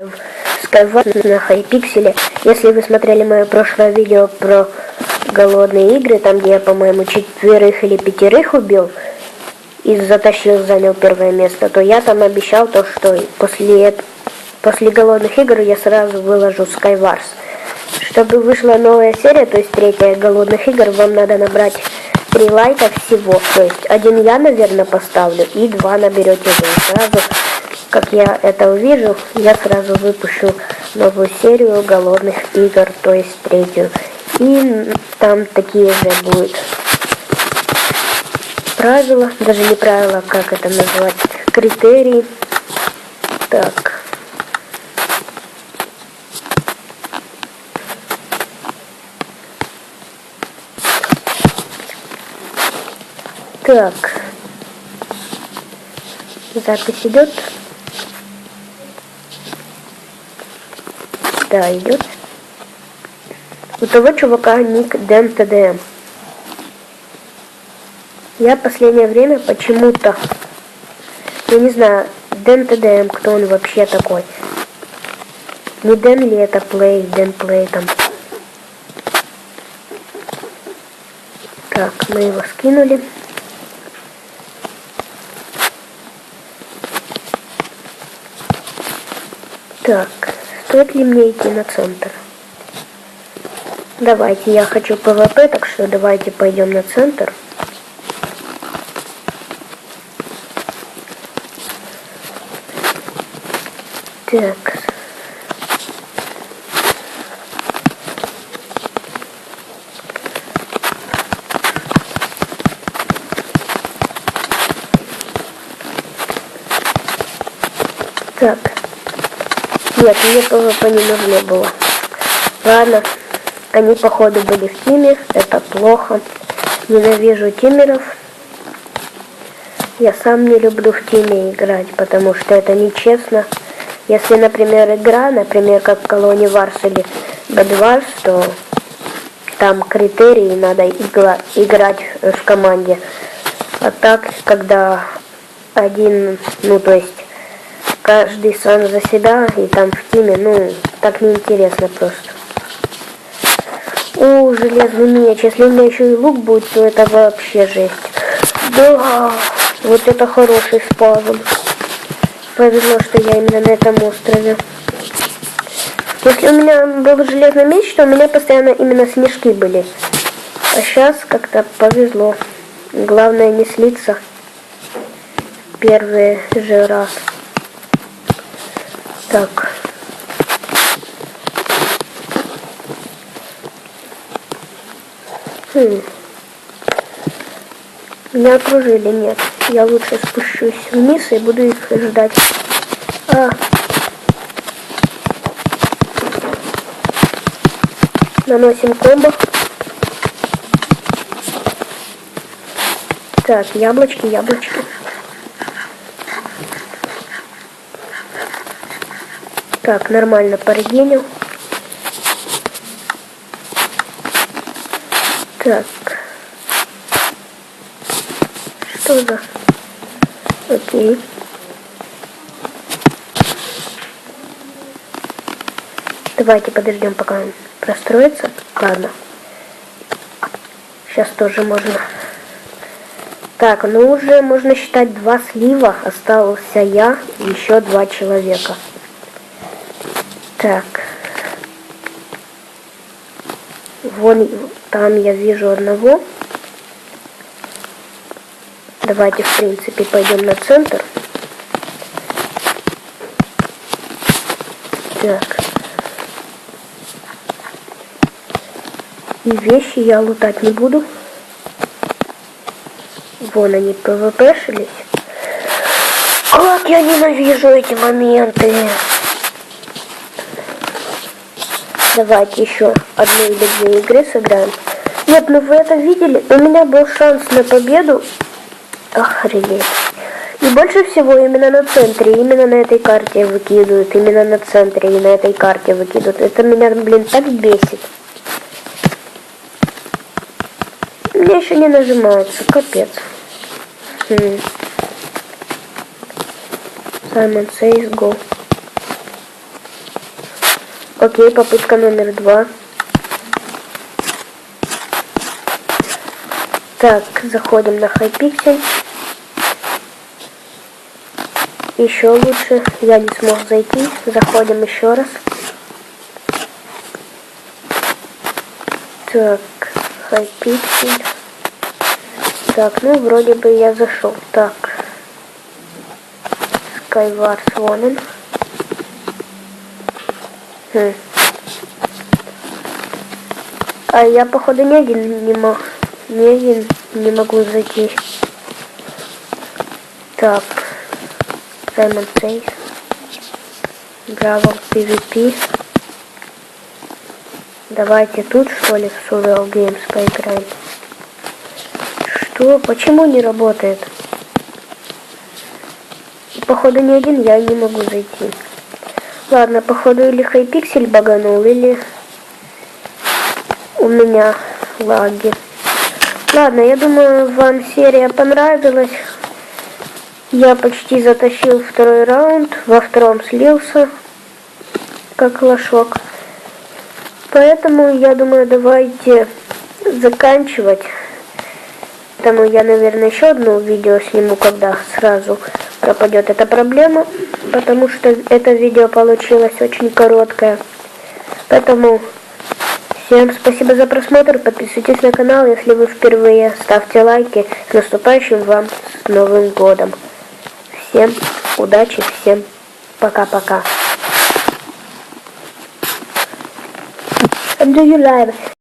Skyward на Хайпикселе. Если вы смотрели мое прошлое видео про голодные игры, там где я, по-моему, четверых или пятерых убил и затащил, занял первое место, то я там обещал то, что после, после голодных игр я сразу выложу Skywars. Чтобы вышла новая серия, то есть третья голодных игр, вам надо набрать три лайка всего. То есть один я, наверное, поставлю, и два наберете вы. Сразу как я это увижу, я сразу выпущу новую серию голодных игр, то есть третью. И там такие же будут правила, даже не правила, как это назвать, критерии. Так. Так. Запись идет. Да, идет. У того чувака ник Дэм ТДМ. Я последнее время почему-то, я не знаю, Дэн ТДМ, кто он вообще такой. Не Дэн ли это плей, Дэн плей там. Так, мы его скинули. Так. Стоит ли мне идти на центр? Давайте, я хочу ПВП, так что давайте пойдем на центр. Так. Так. Нет, мне ПВП не нужно было. Ладно, они походу были в тиме, это плохо. Ненавижу тимеров. Я сам не люблю в тиме играть, потому что это нечестно. Если, например, игра, например, как Колони Варс или Бэдварс, то там критерии надо игла, играть в команде. А так, когда один, ну то есть каждый сам за себя, и там в тиме, ну, так неинтересно просто. О, железный меч. Если у меня еще и лук будет, то это вообще жесть. Да, вот это хороший спазм. Повезло, что я именно на этом острове. Если у меня был железный меч, то у меня постоянно именно снежки были. А сейчас как-то повезло. Главное не слиться первый же раз. Так. Хм. Меня окружили, нет. Я лучше спущусь вниз и буду их ждать. А. Наносим комбо. Так, яблочки, яблочки. Так, нормально порегенил. Так. Что за... Окей. Давайте подождем, пока он простроится. Ладно. Сейчас тоже можно. Так, ну уже можно считать два слива. Остался я и еще два человека. Так. Вон там я вижу одного. Давайте, в принципе, пойдем на центр. Так. И вещи я лутать не буду. Вон они пвпшились. Как я ненавижу эти моменты. Давайте еще одну или две игры сыграем. Нет, ну вы это видели? У меня был шанс на победу. Охренеть. И больше всего именно на центре, именно на этой карте выкидывают, именно на центре и на этой карте выкидывают. Это меня, блин, так бесит. Мне еще не нажимается, капец. Хм. Simon says go. Окей, попытка номер два. Так, заходим на Hypixel. Еще лучше. Я не смог зайти. Заходим еще раз. Так, Hypixel. Так, ну вроде бы я зашел. Так. Skywars Wonen. А я походу ни один не мог. Ни один не могу зайти. Так. Simon Says. Браво PvP. Давайте тут что ли в Surreal Games поиграем. Что? Почему не работает? Походу ни один я не могу зайти. Ладно, походу или хайпиксель баганул, или у меня лаги. Ладно, я думаю, вам серия понравилась. Я почти затащил второй раунд, во втором слился, как лошок. Поэтому, я думаю, давайте заканчивать. Поэтому я, наверное, еще одно видео сниму, когда сразу пропадет эта проблема. Потому что это видео получилось очень короткое. Поэтому всем спасибо за просмотр. Подписывайтесь на канал, если вы впервые. Ставьте лайки. С наступающим вам с Новым Годом. Всем удачи, всем пока-пока. Do you live?